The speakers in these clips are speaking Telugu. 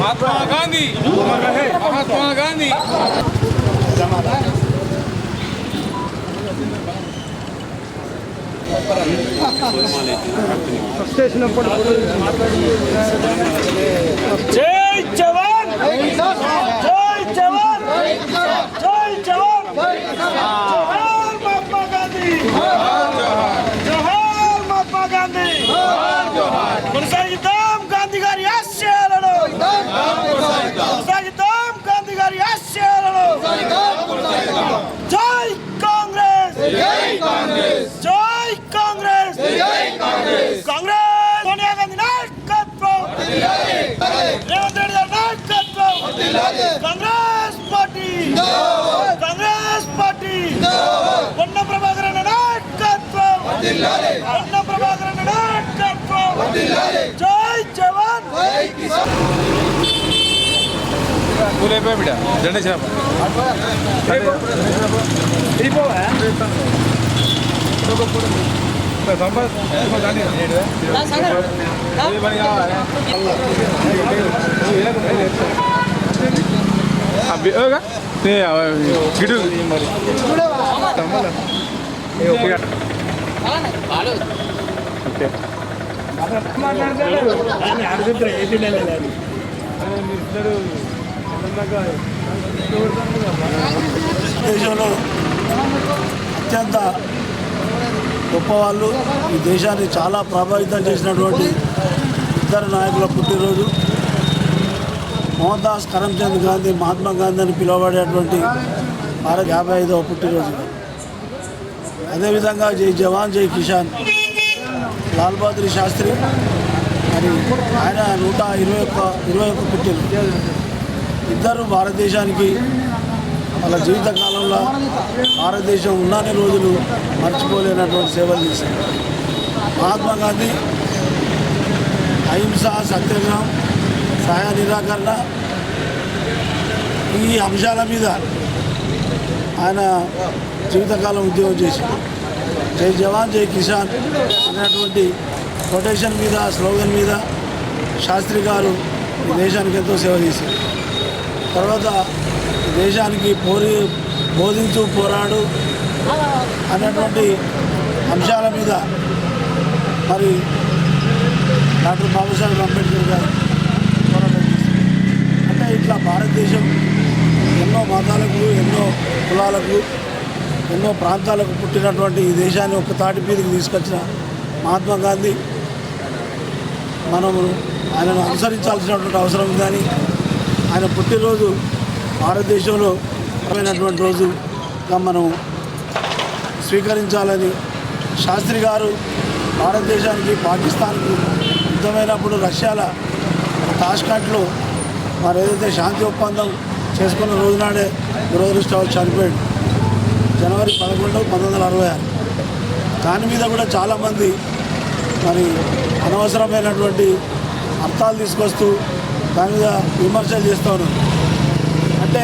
మహాత్మా గాంధీ! మహాత్మా గాంధీ! స్టేషన్ జై జవాన్ జై జవాన్ జై జవాన్ జోహార్ మహాత్మా గాంధీ జోహార్ మహాత్మా గాంధీ కొనసాగిద్దాం గాంధీ గారి ఆశయాలను కొనసాగిద్దాం గాంధీ గారి ఆశయాలను జై కాంగ్రెస్ జై కాంగ్రెస్ కాంగ్రెస్ సోనియా గాంధీ నాయకత్వం రేవంత్ రెడ్డి గారి నాయకత్వం కాంగ్రెస్ పార్టీ కాంగ్రెస్ పార్టీ పొన్న ప్రభాకర్ అన్న నాయకత్వం పొన్న ప్రభాకర్ అన్న నాయకత్వం జై జవాన్ పూలు అయిపోయా బిడ్డ జెండా చేప గిడు దేశంలో అత్యంత గొప్పవాళ్ళు ఈ దేశాన్ని చాలా ప్రభావితం చేసినటువంటి ఇద్దరు నాయకుల పుట్టినరోజు. మోహన్ దాస్ కరమ్చంద్ గాంధీ మహాత్మా గాంధీ అని పిలువబడేటువంటి భారత యాభై ఐదవ పుట్టినరోజు. అదేవిధంగా జై జవాన్ జై కిషాన్ లాల్ బహదూర్ శాస్త్రి మరి ఆయన నూట ఇరవై ఒక్క ఇరవై ఒక్క పుట్టిన ఇద్దరు భారతదేశానికి వాళ్ళ జీవిత కాలంలో భారతదేశం ఉన్నన్ని రోజులు మర్చిపోలేనటువంటి సేవలు చేశారు. మహాత్మా గాంధీ అహింస సత్యాగ్రహం సహాయ నిరాకరణ ఈ అంశాల మీద ఆయన జీవితకాలం ఉద్యోగం చేసి జై జవాన్ జై కిసాన్ అనేటువంటి కొటేషన్ మీద స్లోగన్ మీద శాస్త్రి గారు ఈ దేశానికి ఎంతో సేవ చేశారు. తర్వాత దేశానికి పోరి బోధించు పోరాడు అన్నటువంటి అంశాల మీద మరి డాక్టర్ బాబాసాహెబ్ అంబేద్కర్ గారు ఇట్లా భారతదేశం ఎన్నో మతాలకు ఎన్నో కులాలకు ఎన్నో ప్రాంతాలకు పుట్టినటువంటి ఈ దేశాన్ని ఒక తాటి మీదకి తీసుకొచ్చిన మహాత్మా గాంధీ. మనము ఆయనను అనుసరించాల్సినటువంటి అవసరం కానీ ఆయన పుట్టినరోజు భారతదేశంలో అయినటువంటి రోజుగా మనం స్వీకరించాలని శాస్త్రి గారు భారతదేశానికి పాకిస్తాన్కు యుద్ధమైనప్పుడు రష్యాల తాష్కాట్లో మరి ఏదైతే శాంతి ఒప్పందం చేసుకున్న రోజునాడే దురదృష్టవాళ్ళు చనిపోయాడు. జనవరి పదకొండు పంతొమ్మిది వందల అరవై ఆరు. దాని మీద కూడా చాలామంది మరి అనవసరమైనటువంటి అర్థాలు తీసుకొస్తూ దాని మీద విమర్శలు చేస్తూ ఉన్నారు. అంటే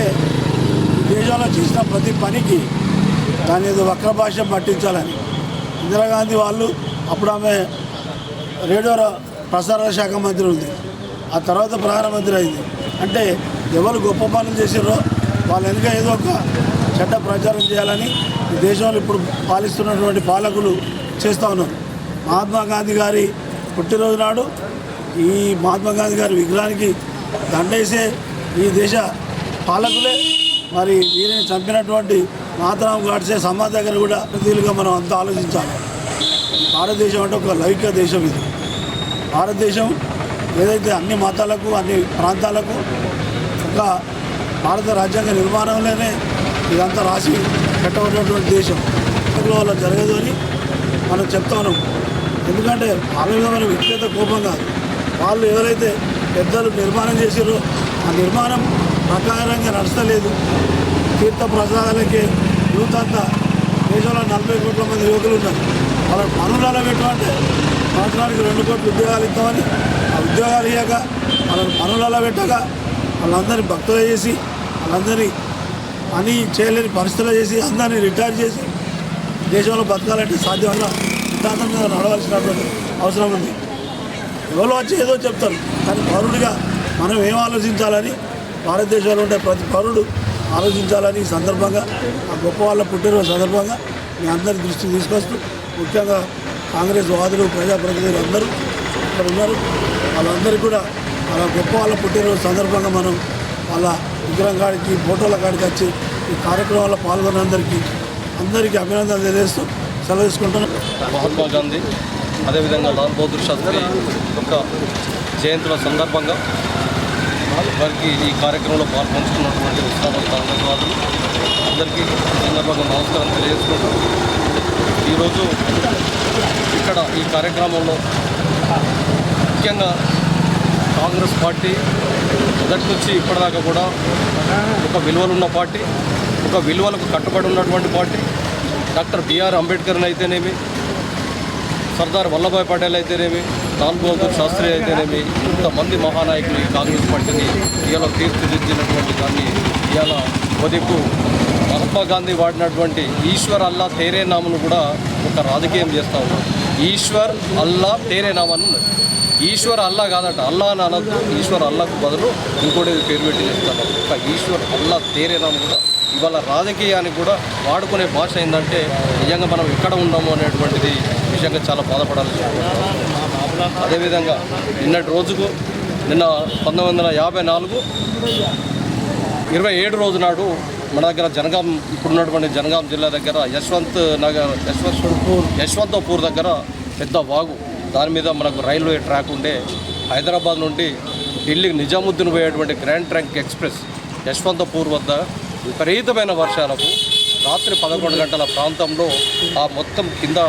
దేశంలో చేసిన ప్రతి పనికి దాని ఏదో వక్ర భాష పట్టించాలని ఇందిరాగాంధీ వాళ్ళు అప్పుడు ఆమె రేడియో ప్రసార శాఖ మంత్రి ఉంది. ఆ తర్వాత ప్రధానమంత్రి అయింది. అంటే ఎవరు గొప్ప పనులు చేసారో వాళ్ళ వెనుక ఏదో ఒక చెడ్డ ప్రచారం చేయాలని ఈ దేశంలో ఇప్పుడు పాలిస్తున్నటువంటి పాలకులు చేస్తూ ఉన్నారు. మహాత్మా గాంధీ గారి పుట్టినరోజు నాడు ఈ మహాత్మా గాంధీ గారి విగ్రహానికి దండేసే ఈ దేశ పాలకులే మరి వీరిని చంపినటువంటి మాతరాం గాడ్సే సమాజ్ దగ్గర కూడా ప్రతిలుగా మనం అంతా ఆలోచించాలి. భారతదేశం అంటే ఒక లౌకిక దేశం ఇది. భారతదేశం ఏదైతే అన్ని మతాలకు అన్ని ప్రాంతాలకు ఒక భారత రాజ్యాంగ నిర్మాణంలోనే ఇదంతా రాసి పెట్టబడినటువంటి దేశం. అందులో అలా జరగదు అని మనం చెప్తా ఉన్నాం ఎందుకంటే వాళ్ళ మీద మనం వ్యక్తిగత కోపం కాదు. వాళ్ళు ఎవరైతే పెద్దలు నిర్మాణం చేసారో ఆ నిర్మాణం ప్రకారంగా నడుస్తలేదు. తీర్థ ప్రసాదాలకి యూత్ అంతా దేశంలో నలభై కోట్ల మంది యువకులు ఉన్నారు. వాళ్ళ పనులలో పెట్టమంటే సంవత్సరానికి రెండు కోట్ల ఉద్యోగాలు ఇస్తామని ఉద్యోగాలు ఇవ్వక వాళ్ళని పనులలో పెట్టక వాళ్ళందరినీ భక్తులు చేసి వాళ్ళందరినీ పని చేయలేని పరిస్థితులు చేసి అందరినీ రిటైర్ చేసి దేశంలో బతకాలంటే సాధ్యమైన సిద్ధాంతం మీద నడవలసినటువంటి అవసరం ఉంది. ఎవరో వచ్చి ఏదో చెప్తారు కానీ పౌరుడిగా మనం ఏం ఆలోచించాలని భారతదేశంలో ఉండే ప్రతి పౌరుడు ఆలోచించాలని ఈ సందర్భంగా ఆ గొప్ప వాళ్ళ పుట్టినరోజు సందర్భంగా మీ అందరి దృష్టికి తీసుకొస్తూ ముఖ్యంగా కాంగ్రెస్ వాదులు ప్రజాప్రతినిధులు అందరూ ఇక్కడ ఉన్నారు. వాళ్ళందరికీ కూడా వాళ్ళ గొప్ప వాళ్ళ పుట్టినరోజు సందర్భంగా మనం వాళ్ళ విగ్రహం కాడికి ఫోటోల కాడికి వచ్చి ఈ కార్యక్రమంలో పాల్గొన్నందరికీ అందరికీ అభినందనలు తెలియజేస్తూ సెలవు తీసుకుంటున్నాం. మహాత్మా గాంధీ అదేవిధంగా లాల్ బహదూర్ శాస్త్రి యొక్క జయంతుల సందర్భంగా వారికి ఈ కార్యక్రమంలో పాల్పంచుకున్నటువంటి ఉత్సాహాలు అందరికీ సందర్భంగా నమస్కారం తెలియజేసుకుంటూ ఈరోజు ఇక్కడ ఈ కార్యక్రమంలో ముఖ్యంగా కాంగ్రెస్ పార్టీ మొదటి నుంచి ఇప్పటిదాకా కూడా ఒక విలువలున్న పార్టీ ఒక విలువలకు కట్టుబడి ఉన్నటువంటి పార్టీ. డాక్టర్ బిఆర్ అంబేద్కర్ని అయితేనేమి సర్దార్ వల్లభాయ్ పటేల్ అయితేనేమి లాల్ బహదూర్ శాస్త్రి అయితేనేమి ఇంతమంది మహానాయకులు ఈ కాంగ్రెస్ పార్టీని ఇవాళ తీర్చిదిద్దినటువంటి దాన్ని ఇవాళ ఉదయకు మహాత్మా గాంధీ వాడినటువంటి ఈశ్వర్ అల్లా తేరే నామను కూడా ఒక రాజకీయం చేస్తూ ఉన్నారు. ఈశ్వర్ అల్లా తేరే నామని ఉన్నది. ఈశ్వర్ అల్లా కాదట అల్లా అని అనద్దు. ఈశ్వర్ అల్లాకు బదులు ఇంకోటి పేరు పెట్టి చెప్తాను. ఒక ఈశ్వర్ అల్లా తేరేనామం కూడా ఇవాళ రాజకీయానికి కూడా వాడుకునే భాష ఏంటంటే నిజంగా మనం ఎక్కడ ఉన్నాము అనేటువంటిది నిజంగా చాలా బాధపడాలి అదేవిధంగా నిన్నటి రోజుకు నిన్న పంతొమ్మిది వందల యాభై నాలుగు ఇరవై ఏడు రోజు నాడు మన దగ్గర జనగాం ఇప్పుడున్నటువంటి జనగాం జిల్లా దగ్గర యశ్వంత్ నగర్ యశ్వంత్పూర్ యశ్వంతపూర్ దగ్గర పెద్ద వాగు. దాని మీద మనకు రైల్వే ట్రాక్ ఉండే. హైదరాబాద్ నుండి ఢిల్లీకి నిజాముద్దీన్ పోయేటువంటి గ్రాండ్ ట్రంక్ ఎక్స్ప్రెస్ యశ్వంతపూర్ వద్ద విపరీతమైన వర్షాలకు రాత్రి పదకొండు గంటల ప్రాంతంలో ఆ మొత్తం కింద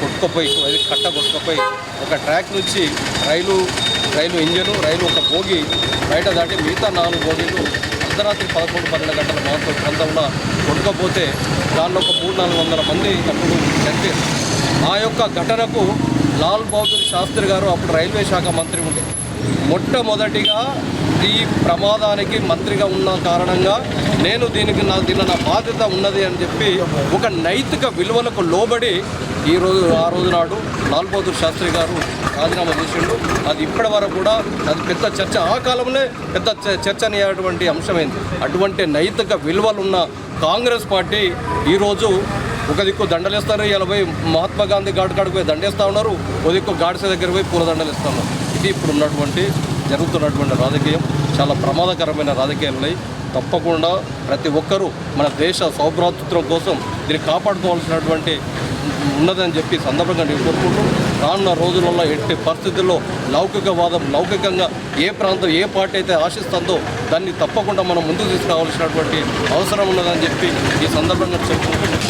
కొట్టుకుపోయి అది కట్ట కొట్టుకుపోయి ఒక ట్రాక్ నుంచి రైలు రైలు ఇంజను రైలు ఒక బోగి బయట దాటి మిగతా నాలుగు బోగీలు అర్ధరాత్రి పదకొండు పన్నెండు గంటల ప్రాంతం ప్రాంతంలో కొట్టుకపోతే దానిలో ఒక మూడు నాలుగు వందల మంది అప్పుడు చనిపోయారు ఆ యొక్క ఘటనకు లాల్ బహదూర్ శాస్త్రి గారు అప్పుడు రైల్వే శాఖ మంత్రి ఉండే. మొట్టమొదటిగా ఈ ప్రమాదానికి మంత్రిగా ఉన్న కారణంగా నేను దీనికి నా దీని నా బాధ్యత ఉన్నది అని చెప్పి ఒక నైతిక విలువలకు లోబడి ఈ రోజు ఆ రోజు నాడు లాల్ బహదూర్ శాస్త్రి గారు రాజీనామా చేసిండు. అది ఇప్పటి వరకు కూడా అది పెద్ద చర్చ. ఆ కాలంలో పెద్ద చ- చర్చనీయటువంటి అంశమైంది. అటువంటి నైతిక విలువలున్న కాంగ్రెస్ పార్టీ ఈరోజు ఒక దిక్కు దండలేస్తారు. ఇలా పోయి మహాత్మా గాంధీ ఘాట్ కాడికి పోయి దండేస్తూ ఉన్నారు. ఒక దిక్కు గాడ్సే దగ్గర పోయి పూలదండలు దండలేస్తూ ఉన్నారు. ఇది ఇప్పుడు ఉన్నటువంటి జరుగుతున్నటువంటి రాజకీయం. చాలా ప్రమాదకరమైన రాజకీయాలు ఉన్నాయి. తప్పకుండా ప్రతి ఒక్కరూ మన దేశ సౌభ్రాతృత్వం కోసం దీన్ని కాపాడుకోవాల్సినటువంటి ఉన్నదని చెప్పి ఈ సందర్భంగా నేను కోరుకుంటూ రానున్న రోజులలో ఎట్టి పరిస్థితుల్లో లౌకికవాదం లౌకికంగా ఏ ప్రాంతం ఏ పార్టీ అయితే ఆశిస్తుందో దాన్ని తప్పకుండా మనం ముందుకు తీసుకురావాల్సినటువంటి అవసరం ఉన్నదని చెప్పి ఈ సందర్భంగా చెప్పుకుంటూ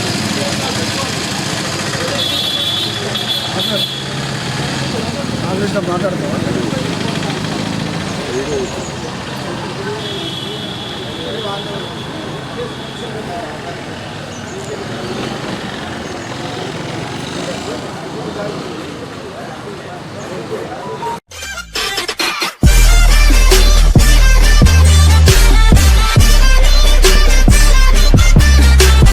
కాంగ్రెస్లో మాట్లాడతావా? Thank you.